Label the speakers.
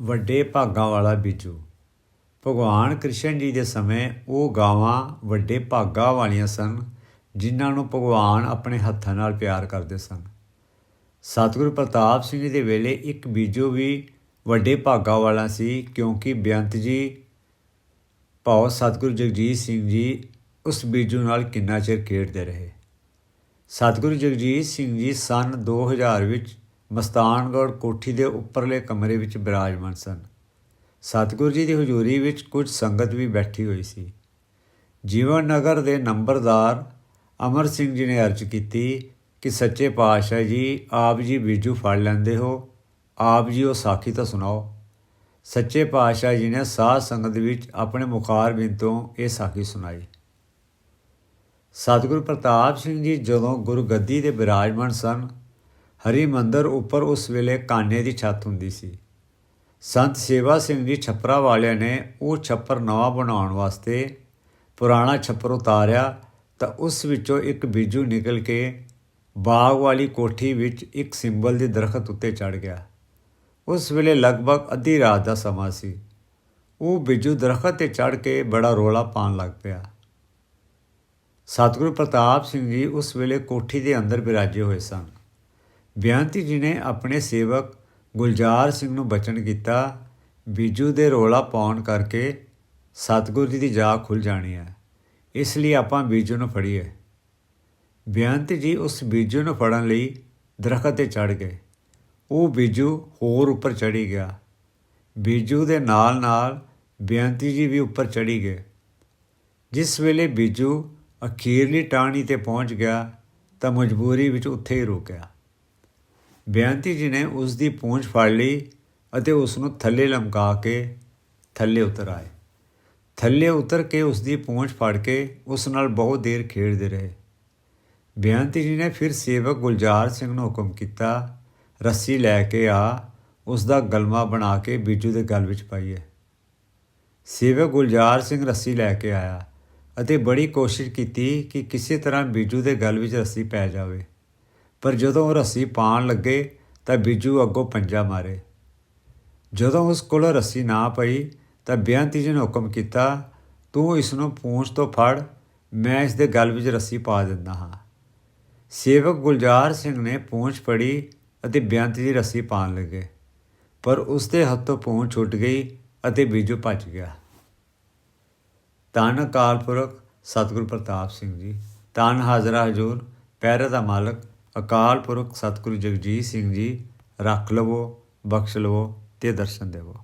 Speaker 1: ਵੱਡੇ ਭਾਗਾਂ ਵਾਲਾ ਬੀਜੂ। ਭਗਵਾਨ ਕ੍ਰਿਸ਼ਨ ਜੀ ਦੇ ਸਮੇਂ ਉਹ ਗਾਵਾਂ ਵੱਡੇ ਭਾਗਾਂ ਵਾਲੀਆਂ ਸਨ, ਜਿਨ੍ਹਾਂ ਨੂੰ ਭਗਵਾਨ ਆਪਣੇ ਹੱਥਾਂ ਨਾਲ ਪਿਆਰ ਕਰਦੇ ਸਨ। ਸਤਿਗੁਰੂ ਪ੍ਰਤਾਪ ਸਿੰਘ ਜੀ ਦੇ ਵੇਲੇ ਇੱਕ ਬੀਜੂ ਵੀ ਵੱਡੇ ਭਾਗਾਂ ਵਾਲਾ ਸੀ, ਕਿਉਂਕਿ ਬੇਅੰਤ ਜੀ, ਭਾਉ ਸਤਿਗੁਰੂ ਜਗਜੀਤ ਸਿੰਘ ਜੀ ਉਸ ਬੀਜੂ ਨਾਲ ਕਿੰਨਾ ਚਿਰ ਖੇਡਦੇ ਰਹੇ। ਸਤਿਗੁਰੂ ਜਗਜੀਤ ਸਿੰਘ ਜੀ ਸਨ 2000 ਵਿੱਚ ਮਸਤਾਨਗੜ ਕੋਠੀ ਦੇ ਉੱਪਰਲੇ ਕਮਰੇ ਵਿੱਚ ਬਿਰਾਜਮਾਨ ਸਨ। ਸਤਿਗੁਰੂ ਜੀ ਦੀ ਹਜ਼ੂਰੀ ਵਿੱਚ ਕੁਝ ਸੰਗਤ ਵੀ ਬੈਠੀ ਹੋਈ ਸੀ। ਜੀਵਨ ਨਗਰ ਦੇ ਨੰਬਰਦਾਰ ਅਮਰ ਸਿੰਘ ਜੀ ਨੇ ਅਰਜ਼ ਕੀਤੀ ਕਿ ਸੱਚੇ ਪਾਤਸ਼ਾਹ ਜੀ, ਆਪ ਜੀ ਬੀਜੂ ਫੜ ਲੈਂਦੇ ਹੋ, ਆਪ ਜੀ ਉਹ ਸਾਖੀ ਤਾਂ ਸੁਣਾਓ। ਸੱਚੇ ਪਾਤਸ਼ਾਹ ਜੀ ਨੇ ਸਾਧ ਸੰਗਤ ਵਿੱਚ ਆਪਣੇ ਮੁਖਾਰ ਤੋਂ ਇਹ ਸਾਖੀ ਸੁਣਾਈ। ਸਤਿਗੁਰੂ ਪ੍ਰਤਾਪ ਸਿੰਘ ਜੀ ਜਦੋਂ ਗੁਰੂ ਗੱਦੀ ਦੇ ਬਿਰਾਜਮਾਨ ਸਨ ਹਰੀ ਮੰਦਰ ਉੱਪਰ ਉਸ ਵੇਲੇ ਕਾਨੇ ਦੀ ਛੱਤ ਹੁੰਦੀ ਸੀ। ਸੰਤ ਸੇਵਾ ਸਿੰਘ ਜੀ ਛੱਪਰਾ ਵਾਲਿਆਂ ਨੇ ਉਹ ਛੱਪਰ ਨਵਾਂ ਬਣਾਉਣ ਵਾਸਤੇ ਪੁਰਾਣਾ ਛੱਪਰ ਉਤਾਰਿਆ ਤਾਂ ਉਸ ਵਿੱਚੋਂ ਇੱਕ ਬੀਜੂ ਨਿਕਲ ਕੇ ਬਾਗ ਵਾਲੀ ਕੋਠੀ ਵਿੱਚ ਇੱਕ ਸਿੰਬਲ ਦੇ ਦਰਖਤ ਉੱਤੇ ਚੜ ਗਿਆ। ਉਸ ਵੇਲੇ ਲਗਭਗ ਅੱਧੀ ਰਾਤ ਦਾ ਸਮਾਂ ਸੀ। ਉਹ ਬਿੱਜੂ ਦਰਖਤ ਤੇ ਚੜ ਕੇ ਬੜਾ ਰੋਲਾ ਪਾਉਣ ਲੱਗ ਪਿਆ। ਸਤਿਗੁਰੂ ਪ੍ਰਤਾਪ ਸਿੰਘ ਜੀ ਉਸ ਵੇਲੇ ਕੋਠੀ ਦੇ ਅੰਦਰ ਬਿਰਾਜੇ ਹੋਏ ਸਨ। ਬਿਆੰਤੀ ਜੀ ਨੇ ਆਪਣੇ ਸੇਵਕ ਗੁਲਜ਼ਾਰ ਸਿੰਘ ਨੂੰ ਬਚਨ ਕੀਤਾ, ਬੀਜੂ ਦੇ ਰੋਲਾ ਪਾਉਣ ਕਰਕੇ ਸਤਿਗੁਰੂ ਜੀ ਦੀ ਜਾਗ ਖੁੱਲ ਜਾਣੀ ਹੈ। ਇਸ ਲਈ ਆਪਾਂ ਬੀਜੂ ਨੂੰ ਫੜੀਏ। ਬਿਆੰਤ ਜੀ ਉਸ ਬੀਜੂ ਨੂੰ ਫੜਨ ਲਈ ਦਰਖਤ ਤੇ ਚੜ ਗਏ। ਉਹ ਬੀਜੂ ਹੋਰ ਉੱਪਰ ਚੜੀ ਗਿਆ। ਬੀਜੂ ਦੇ ਨਾਲ ਨਾਲ ਬਿਆੰਤੀ ਜੀ ਵੀ ਉੱਪਰ ਚੜੀ ਗਏ। ਜਿਸ ਵੇਲੇ ਬੀਜੂ ਅਖੀਰਲੀ ਟਾਹਣੀ ਤੇ ਪਹੁੰਚ ਗਿਆ ਤਾਂ ਮਜਬੂਰੀ ਵਿੱਚ ਉੱਥੇ ਹੀ ਰੁਕਿਆ ਬੇਅੰਤੀ ਜੀ ਨੇ ਉਸ ਦੀ ਪੂੰਛ ਫੜ ਲਈ ਅਤੇ ਉਸ ਨੂੰ ਥੱਲੇ ਲਮਕਾ ਕੇ ਥੱਲੇ ਉਤਰ ਆਏ। ਥੱਲੇ ਉਤਰ ਕੇ ਉਸ ਦੀ ਪੂੰਛ ਫੜ ਕੇ ਉਸ ਨਾਲ ਬਹੁਤ ਦੇਰ ਖੇਡਦੇ ਰਹੇ। ਬੇਅੰਤੀ ਜੀ ਨੇ ਫਿਰ ਸੇਵਕ ਗੁਲਜ਼ਾਰ ਸਿੰਘ ਨੂੰ ਹੁਕਮ ਕੀਤਾ, ਰੱਸੀ ਲੈ ਕੇ ਆ ਉਸ ਦਾ ਗਲਮਾ ਬਣਾ ਕੇ ਬੀਜੂ ਦੇ ਗਲ ਵਿੱਚ ਪਾਈਏ। ਸੇਵਕ ਗੁਲਜ਼ਾਰ ਸਿੰਘ ਰੱਸੀ ਲੈ ਕੇ ਆਇਆ ਅਤੇ ਬੜੀ ਕੋਸ਼ਿਸ਼ ਕੀਤੀ ਕਿ ਕਿਸੇ ਤਰ੍ਹਾਂ ਬੀਜੂ ਦੇ ਗਲ ਵਿੱਚ ਰੱਸੀ ਪੈ ਜਾਵੇ। ਪਰ ਜਦੋਂ ਉਹ ਰੱਸੀ ਪਾਣ ਲੱਗੇ ਤਾਂ ਬੀਜੂ ਅੱਗੋਂ ਪੰਜਾ ਮਾਰੇ। ਜਦੋਂ ਉਸ ਕੋਲ ਰੱਸੀ ਨਾ ਪਈ ਤਾਂ ਬਿਆੰਤੀ ਜੀ ਨੇ ਹੁਕਮ ਕੀਤਾ, ਤੂੰ ਇਸ ਨੂੰ ਪੂੰਛ ਤੋਂ ਫੜ, ਮੈਂ ਇਸ ਦੇ ਗਲ ਵਿੱਚ ਰੱਸੀ ਪਾ ਦਿੰਦਾ ਹਾਂ। ਸੇਵਕ ਗੁਲਜ਼ਾਰ ਸਿੰਘ ਨੇ ਪੂੰਛ ਫੜੀ ਅਤੇ ਬਿਆੰਤੀ ਜੀ ਰੱਸੀ ਪਾਣ ਲੱਗੇ। ਪਰ ਉਸ ਦੇ ਹੱਥੋਂ ਪੂੰਛ ਛੁੱਟ ਗਈ ਅਤੇ ਬੀਜੂ ਭੱਜ ਗਿਆ। ਤਨ ਅਕਾਲ ਪੁਰਖ ਸਤਿਗੁਰ ਪ੍ਰਤਾਪ ਸਿੰਘ ਜੀ ਤਨ ਹਾਜ਼ਰਾ ਹਜੂਰ ਪੈਰੇ ਦਾ ਮਾਲਕ ਅਕਾਲ ਪੁਰਖ ਸਤਿਗੁਰੂ ਜਗਜੀਤ ਸਿੰਘ ਜੀ ਰੱਖ ਲਵੋ ਬਖਸ਼ ਲਵੋ ਤੇ ਦਰਸ਼ਨ ਦੇਵੋ।